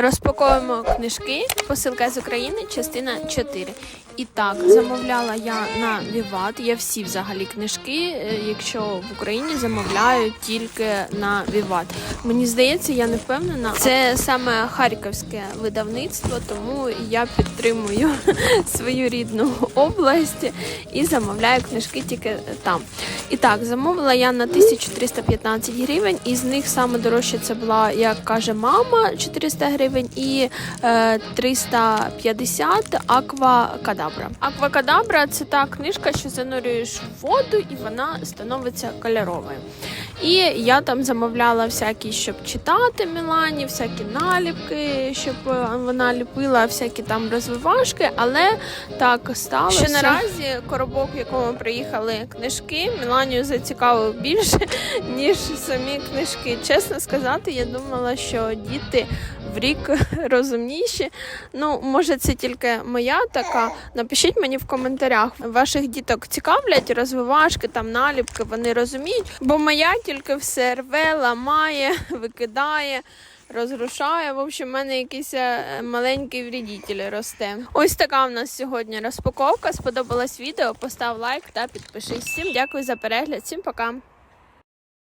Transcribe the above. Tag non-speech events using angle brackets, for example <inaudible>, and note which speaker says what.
Speaker 1: Розпаковуємо книжки. Посилка з України, частина 4. І так, замовляла я на Віват. Я всі взагалі книжки, е, якщо в Україні замовляю тільки на Віват. Мені здається, я не впевнена. Це саме харківське видавництво, тому я підтримую <laughs> свою рідну область і замовляю книжки тільки там. І так, замовила я на 1315 гривень, і з них саме дорожче це була, як каже мама, 400 гривень і е, 350 Аква кадабра це та книжка, що занурюєш в воду і вона становиться кольоровою. І я там замовляла всякі, щоб читати Мілані, всякі наліпки, щоб е, вона ліпила всякі там розвивашки, але так сталося. Що наразі коробок, в якому приїхали книжки, Міланію зацікавив більше, <laughs> ніж самі книжки. Чесно сказати, я думала, що діти в рік <laughs> розумніші. Ну, може, це тільки моя така. Напишіть мені в коментарях. Ваших діток цікавлять розвивашки, там наліпки, вони розуміють, бо моя тільки все рве, ламає, <laughs> викидає. Розрушає, в общем, в мене якийсь е, маленький вредитель росте. Ось така в нас сьогодні розпаковка. Сподобалось відео. Постав лайк та підпишись. Всім дякую за перегляд. Всім пока.